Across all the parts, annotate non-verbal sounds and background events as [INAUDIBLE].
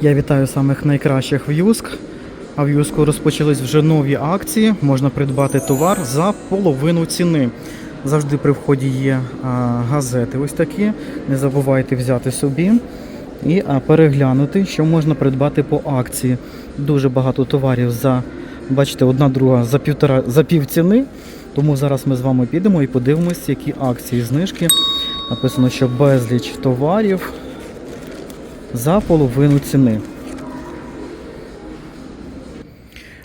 Я вітаю самих найкращих в Юск. А в Юску розпочались вже нові акції. Можна придбати товар за половину ціни. Завжди при вході є а, газети ось такі. Не забувайте взяти собі і а, переглянути, що можна придбати по акції. Дуже багато товарів за, бачите, одна друга за півтора за пів ціни. Тому зараз ми з вами підемо і подивимося, які акції знижки. Написано, що безліч товарів за половину ціни.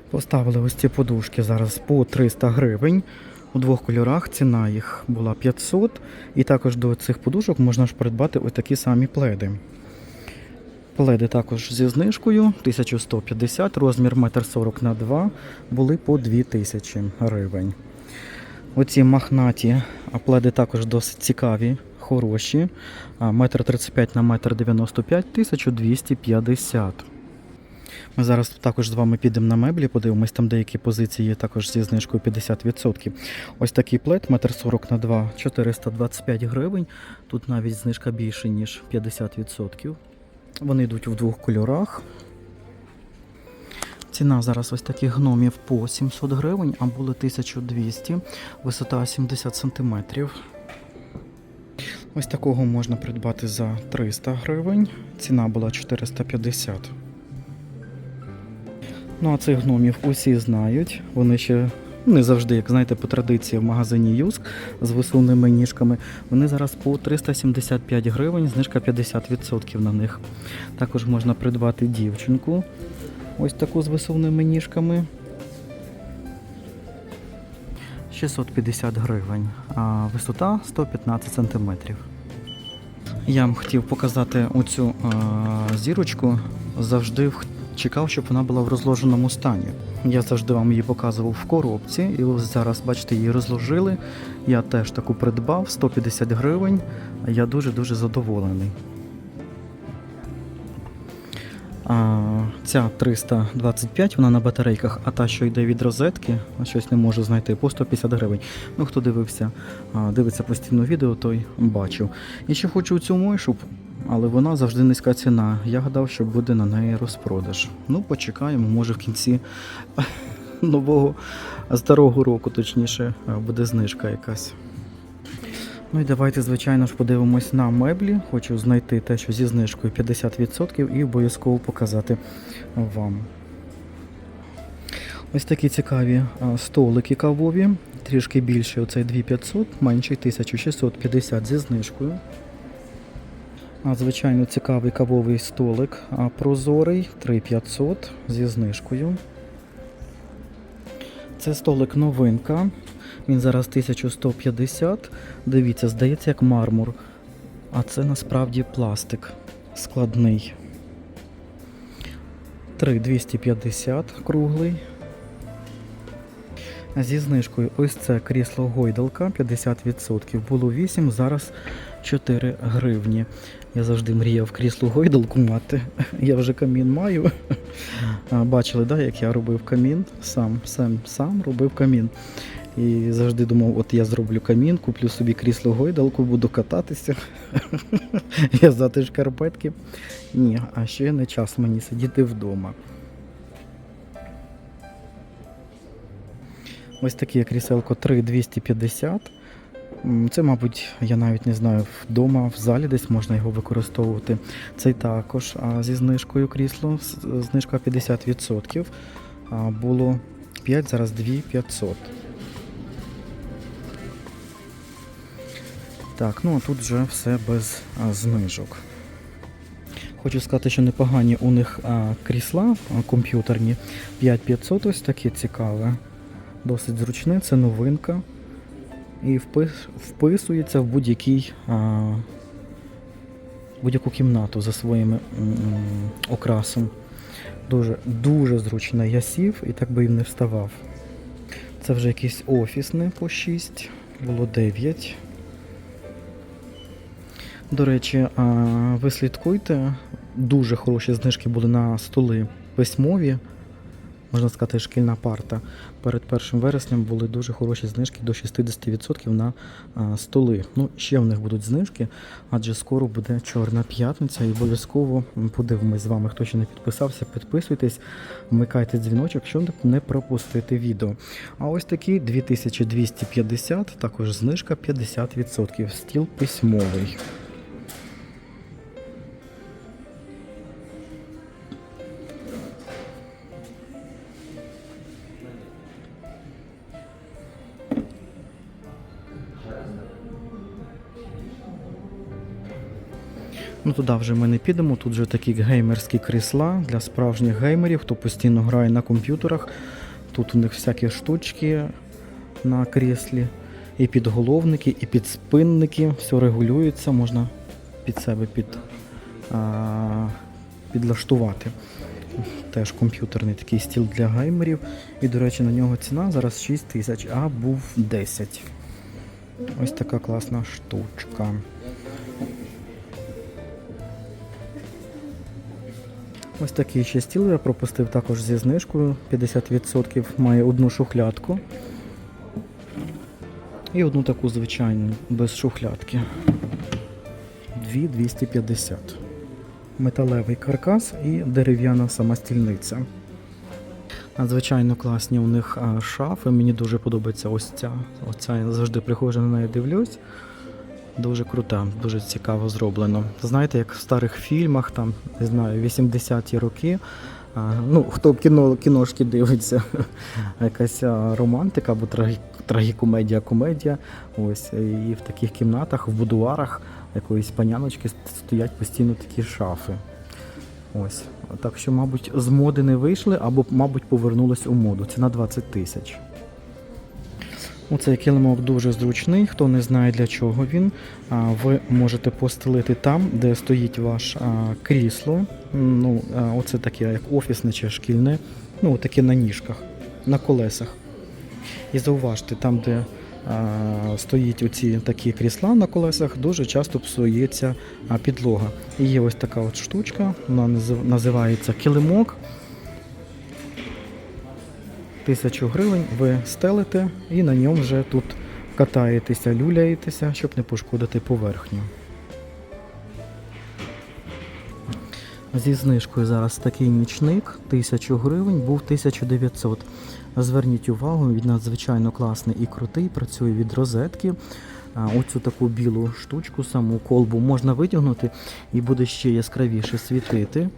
Поставили ось ці подушки зараз по 300 гривень. У двох кольорах ціна їх була 500. І також до цих подушок можна ж придбати ось такі самі пледи. Пледи також зі знижкою 1150, розмір 1,40 на 2 були по 2000 гривень. Оці махнаті а пледи також досить цікаві, хороші. Метр 35 на метр 95, 1250. Ми зараз також з вами підемо на меблі, подивимось, там деякі позиції є також зі знижкою 50%. Ось такий плед, метр 40 на 2, 425 гривень. Тут навіть знижка більше, ніж 50%. Вони йдуть в двох кольорах. Ціна зараз ось таких гномів по 700 гривень, а були 1200, висота 70 см. Ось такого можна придбати за 300 гривень. Ціна була 450. Ну а цих гномів усі знають. Вони ще не завжди, як знаєте, по традиції в магазині Юск з висувними ніжками. Вони зараз по 375 гривень, знижка 50% на них. Також можна придбати дівчинку. Ось таку з висувними ніжками. 650 гривень, а висота 115 см. Я вам хотів показати оцю е, зірочку. Завжди чекав, щоб вона була в розложеному стані. Я завжди вам її показував в коробці, і ось зараз, бачите, її розложили. Я теж таку придбав 150 гривень. Я дуже-дуже задоволений. А, ця 325, вона на батарейках, а та, що йде від розетки, щось не можу знайти, по 150 гривень. Ну, хто дивився, дивиться постійно відео, той бачив. І ще хочу цю мойшу, але вона завжди низька ціна. Я гадав, що буде на неї розпродаж. Ну, почекаємо, може в кінці нового старого року, точніше, буде знижка якась. Ну і давайте, звичайно ж, подивимось на меблі. Хочу знайти те, що зі знижкою 50% і обов'язково показати вам. Ось такі цікаві столики кавові. Трішки більше, оцей 2500, менший 1650 зі знижкою. Звичайно, цікавий кавовий столик прозорий 3500 зі знижкою. Це столик новинка. Він зараз 1150. Дивіться, здається, як мармур. А це насправді пластик складний. 3250 круглий. Зі знижкою ось це крісло гойдалка 50%. Було 8, зараз 4 гривні. Я завжди мріяв крісло гойдалку мати. [LAUGHS] Я вже камін маю. Бачили, да, як я робив камін? Сам, сам, сам робив камін. І завжди думав, от я зроблю камін, куплю собі крісло гойдалку, буду кататися, [LAUGHS] в'язати шкарпетки. Ні, а ще не час мені сидіти вдома. Ось таке кріселко 3250. Це, мабуть, я навіть не знаю, вдома, в залі десь можна його використовувати. Цей також а, зі знижкою крісло, знижка 50%. А, було 5, зараз 2500. Так, ну а тут вже все без а, знижок. Хочу сказати, що непогані у них а, крісла а, комп'ютерні. 5500 ось таке цікаве. Досить зручне, це новинка. І впис, вписується в будь-який будь-яку кімнату за своїм м, м, окрасом. Дуже, дуже зручно. Я сів і так би і не вставав. Це вже якийсь офісне по 6, було 9. До речі, ви слідкуйте, дуже хороші знижки були на столи письмові. можна сказати, шкільна парта. Перед 1 вереснем були дуже хороші знижки до 60% на столи. Ну, ще в них будуть знижки, адже скоро буде Чорна п'ятниця і обов'язково подивимось з вами. Хто ще не підписався, підписуйтесь, вмикайте дзвіночок, щоб не пропустити відео. А ось такі 2250, також знижка 50%. Стіл письмовий. Ну туди вже ми не підемо. Тут вже такі геймерські крісла для справжніх геймерів, хто постійно грає на комп'ютерах. Тут у них всякі штучки на кріслі, і підголовники, і підспинники. Все регулюється, можна під себе під, а, підлаштувати. Теж комп'ютерний такий стіл для геймерів. І, до речі, на нього ціна зараз 6 тисяч, а був 10. Ось така класна штучка. Ось такий ще стіл я пропустив також зі знижкою 50%. Має одну шухлядку. І одну таку звичайну, без шухлядки. 2250. Металевий каркас і дерев'яна сама стільниця. Надзвичайно класні у них шафи. Мені дуже подобається ось ця. Оця я завжди приходжу на неї дивлюсь. Дуже крута, дуже цікаво зроблено. Знаєте, як в старих фільмах, там, не знаю, 80-ті роки. Ну, хто кіно, кіношки дивиться, [LAUGHS] якась романтика або трагі, трагікомедія, комедія. Ось, і в таких кімнатах, в будуарах якоїсь паняночки стоять постійно такі шафи. Ось. Так що, мабуть, з моди не вийшли, або, мабуть, повернулись у моду. Ціна 20 тисяч. Оцей килимок дуже зручний. Хто не знає для чого він, ви можете постелити там, де стоїть ваш крісло. Ну, оце таке, як офісне чи шкільне, ну таке на ніжках, на колесах. І зауважте, там, де стоїть оці такі крісла на колесах, дуже часто псується підлога. І є ось така от штучка, вона назив- називається килимок. Тисячу гривень ви стелите і на ньому вже тут катаєтеся, люляєтеся, щоб не пошкодити поверхню. Зі знижкою зараз такий нічник 1000 гривень, був 1900. Зверніть увагу, він надзвичайно класний і крутий, працює від розетки. Оцю таку білу штучку, саму колбу можна витягнути і буде ще яскравіше світити.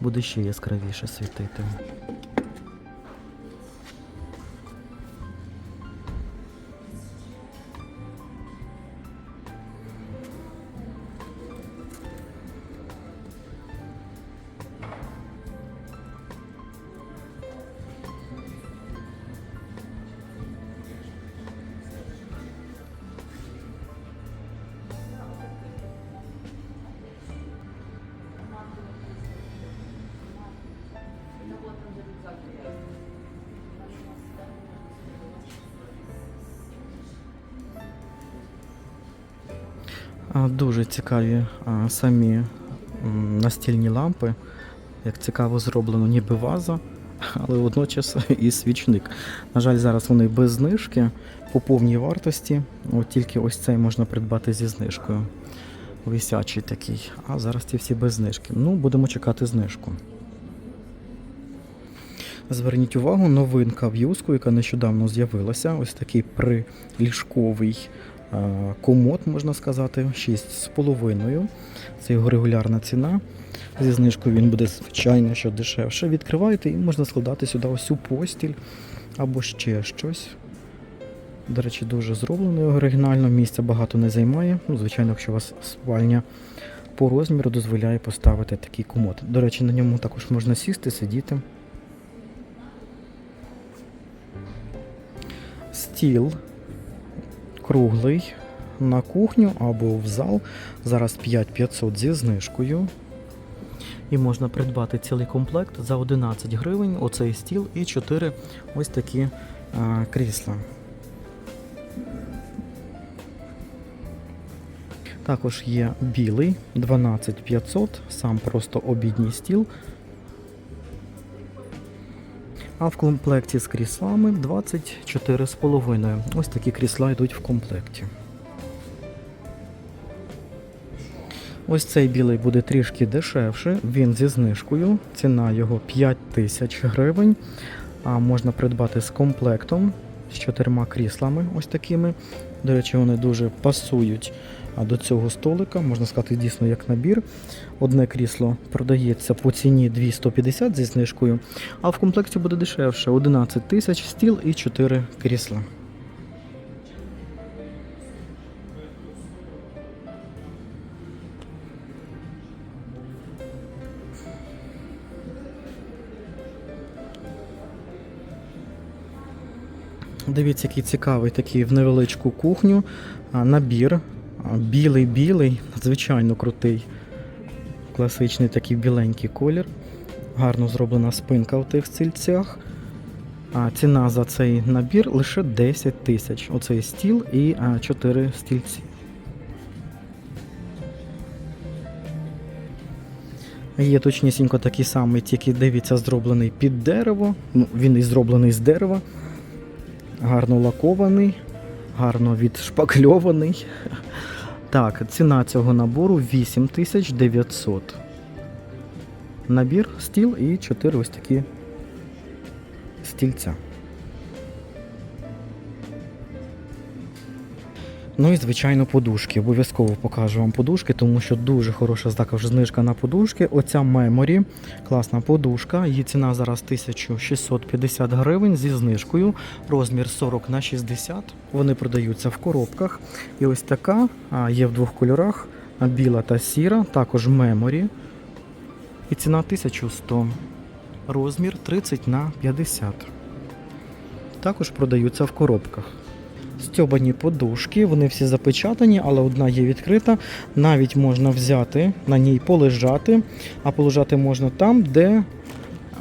Буде ще яскравіше світити. Дуже цікаві самі настільні лампи. Як цікаво зроблено, ніби ваза, [LAUGHS] але водночас і свічник. На жаль, зараз вони без знижки по повній вартості. От тільки ось цей можна придбати зі знижкою. Висячий такий. А зараз ці всі без знижки. Ну, будемо чекати знижку. Зверніть увагу, новинка в юску, яка нещодавно з'явилася. Ось такий приліжковий комод, можна сказати, 6,5. Це його регулярна ціна. Зі знижкою він буде, звичайно, що дешевше. Відкриваєте і можна складати сюди цю постіль або ще щось. До речі, дуже зроблено оригінально, місця багато не займає. Ну, звичайно, якщо у вас спальня по розміру дозволяє поставити такий комод. До речі, на ньому також можна сісти, сидіти. Стіл круглий на кухню або в зал. Зараз 5500 зі знижкою. І можна придбати цілий комплект за 11 гривень. Оцей стіл і 4 ось такі а, крісла. Також є білий 12500, сам просто обідній стіл. А в комплекті з кріслами 24,5. Ось такі крісла йдуть в комплекті. Ось цей білий буде трішки дешевше. Він зі знижкою. Ціна його 5 тисяч гривень. А можна придбати з комплектом з чотирма кріслами, ось такими. До речі, вони дуже пасують до цього столика. Можна сказати, дійсно як набір. Одне крісло продається по ціні 250 зі знижкою, а в комплекті буде дешевше 11 тисяч стіл і 4 крісла. Дивіться, який цікавий такий в невеличку кухню. Набір. Білий-білий, надзвичайно крутий. Класичний такий біленький колір. Гарно зроблена спинка в тих стільцях. А ціна за цей набір лише 10 тисяч. Оцей стіл і 4 стільці. Є точнісінько такий самий, тільки дивіться, зроблений під дерево. Ну, він і зроблений з дерева гарно лакований, гарно відшпакльований. Так, ціна цього набору 8900. Набір, стіл і 4 ось такі стільця. Ну і звичайно подушки. Обов'язково покажу вам подушки, тому що дуже хороша також знижка на подушки. Оця Memory, класна подушка. Її ціна зараз 1650 гривень зі знижкою. Розмір 40 на 60. Вони продаються в коробках. І ось така є в двох кольорах: біла та сіра, також Memory. І ціна 1100. Розмір 30 на 50. Також продаються в коробках. Стьобані подушки, вони всі запечатані, але одна є відкрита. Навіть можна взяти на ній полежати, а полежати можна там, де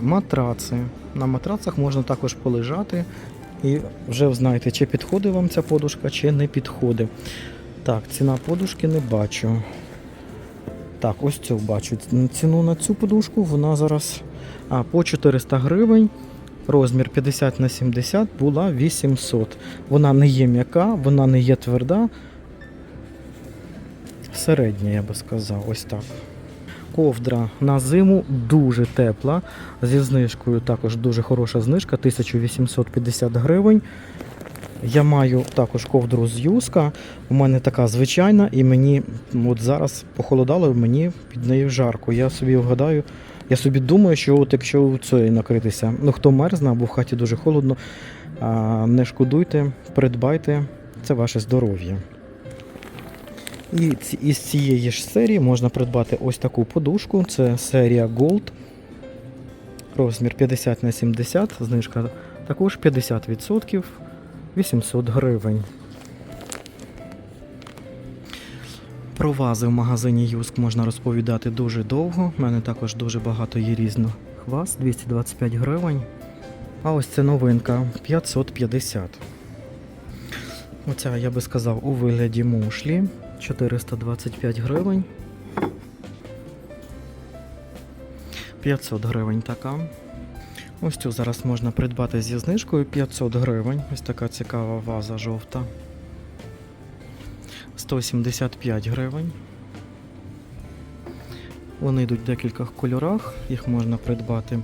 матраци. На матрацах можна також полежати. І вже знаєте, чи підходить вам ця подушка, чи не підходить. Так, ціна подушки не бачу. Так, ось цю бачу. Ціну на цю подушку вона зараз а, по 400 гривень. Розмір 50 на 70 була 800. Вона не є м'яка, вона не є тверда. Середня, я би сказав, ось так. Ковдра на зиму дуже тепла. Зі знижкою також дуже хороша знижка, 1850 гривень. Я маю також ковдру з юска. У мене така звичайна, і мені от зараз похолодало, мені під нею жарко. Я собі вгадаю, я собі думаю, що от якщо цією накритися, ну хто мерзне або в хаті дуже холодно, не шкодуйте, придбайте, це ваше здоров'я. І із цієї ж серії можна придбати ось таку подушку. Це серія Gold. Розмір 50 на 70, знижка також 50%, 800 гривень. Про вази в магазині Юск можна розповідати дуже довго. У мене також дуже багато є різних ваз, 225 гривень. А ось це новинка 550. Оця, я би сказав, у вигляді мушлі 425 гривень. 500 гривень така. Ось цю зараз можна придбати зі знижкою 500 гривень. Ось така цікава ваза жовта. 175 гривень. Вони йдуть в декількох кольорах, їх можна придбати.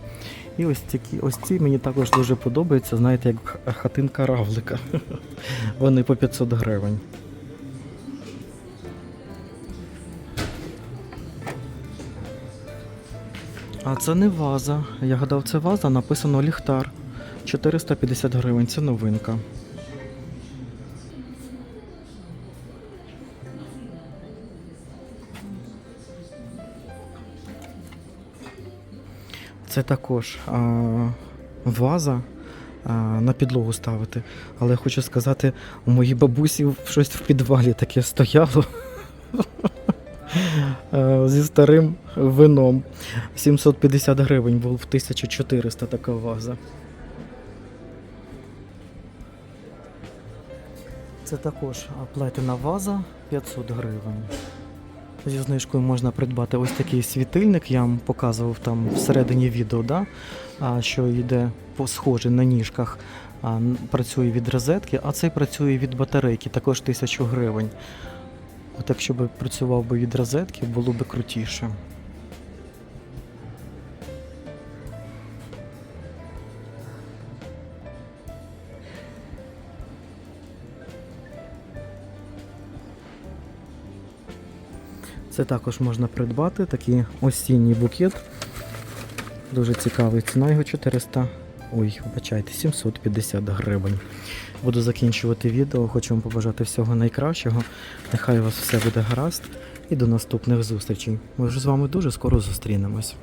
І ось ці, ось ці мені також дуже подобаються, знаєте, як хатинка равлика. [LAUGHS] Вони по 500 гривень. А це не ваза. Я гадав, це ваза, написано ліхтар. 450 гривень, це новинка. Це також а, ваза а, на підлогу ставити. Але я хочу сказати, у моїй бабусі щось в підвалі таке стояло. [LAUGHS] Зі старим вином. 750 гривень був 1400 така ваза. Це також а, плетена ваза 500 гривень. Зі знижкою можна придбати ось такий світильник, я вам показував там всередині відео, да? що йде по схожий на ніжках, працює від розетки, а цей працює від батарейки, також 1000 гривень. От якщо б працював би від розетки, було б крутіше. Це також можна придбати, такий осінній букет. Дуже цікавий. Ціна його 400. Ой, вибачайте, 750 гривень. Буду закінчувати відео. Хочу вам побажати всього найкращого. Нехай у вас все буде гаразд. І до наступних зустрічей. Ми вже з вами дуже скоро зустрінемось.